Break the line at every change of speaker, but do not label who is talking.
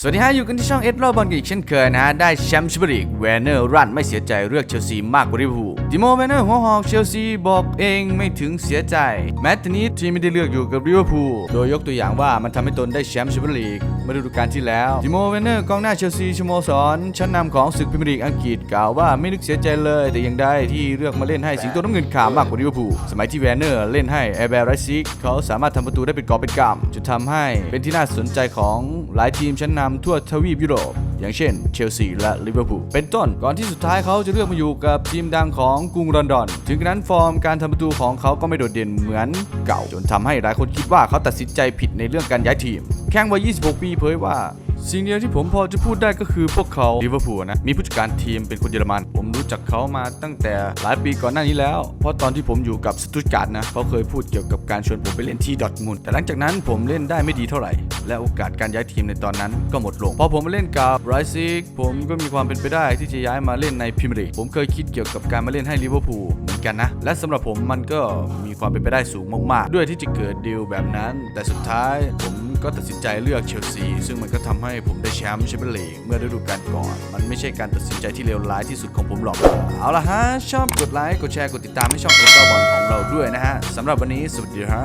สวัสดีฮะ อยู่กันที่ช่องเอสโรบอลกันอีกเช่นเคยนะฮะ ได้แชมป์ชิบลีกเวนเนอร์รันไม่เสียใจเลือกเชลซีมากกว่าลิเวอร์พูลดิโมเวนเนอร์หัวหอกเชลซีบอกเองไม่ถึงเสียใจ แม้ทีนี้ทีมไม่ได้เลือกอยู่กับลิเวอร์พูลโดยยกตัวอย่างว่ามันทำให้ตนได้แชมป์ชิบลีก เมื่อฤดูกาลที่แล้วติโมเวนเนอร์กองหน้าเชลซีชโมสรชั้นนำของศึกพรีเมียร์ลีกอังกฤษกล่าวว่าไม่นึกเสียใจเลย แต่ยังได้ที่เลือกมาเล่นให้สิงโตน้ำเงินขาวมากกว่าลิเวอร์พูลสมัยที่แวนเนอร์เล่นให้แอร์แบร์ไรซิกเขาสามารถทำประตูได้เป็นกอบเป็นกำจนทำให้เป็นที่น่าสนใจของหลายทีมชั้นนำทั่วทวีปยุโรป อย่างเช่นเชลซีและลิเวอร์พูลเป็นต้น ก่อนที่สุดท้ายเขาจะเลือกมาอยู่กับทีมดังของกรุงลอนดอน ถึงกระนั้นฟอร์มการทำประตูของเขาก็ไม่โดดเด่นเหมือนเก่า จนทำให้หลายคนคิดว่าเขาตัดสินใจผิดในเรื่องการย้ายทีม แข้งวัย 26 ปีเผยว่า สิ่งเดียวที่ผมพอจะพูดได้ก็คือพวกเขาลิเวอร์พูลนะ มีผู้จัดการทีมเป็นคนเยอรมัน ผมรู้จักเขามาตั้งแต่หลายปีก่อนหน้านี้แล้ว เพราะตอนที่ผมอยู่กับสตุตการ์ดนะ เขาเคยพูดเกี่ยวกับการชวนผมไปเล่นที่ดอทมุนแต่หลังจากนั้นผมเล่นได้ไม่ดีเท่าไหร่ และโอกาสการย้ายทีมในตอนนั้นก็หมดลง พอผมมาเล่นกับไรซิกผมก็มีความเป็นไปได้ที่จะย้ายมาเล่นในพรีเมียร์ลีกผมเคยคิดเกี่ยวกับการมาเล่นให้ลิเวอร์พูล กันนะ และสำหรับผมมันก็มีความเป็นไปได้สูงมาก ๆ ด้วยที่จะเกิดดีลแบบนั้น แต่สุดท้ายผมก็ตัดสินใจเลือกเชลซีซึ่งมันก็ทำให้ผมได้แชมป์แชมเปี้ยนลีกเมื่อฤดูกาลก่อน มันไม่ใช่การตัดสินใจที่เลวร้ายที่สุดของผมหรอก เอาละฮะ ชอบกดไลค์ กดแชร์ กดติดตามให้ช่องเอสบอลของเราด้วยนะฮะสำหรับวันนี้สวัสดีฮะ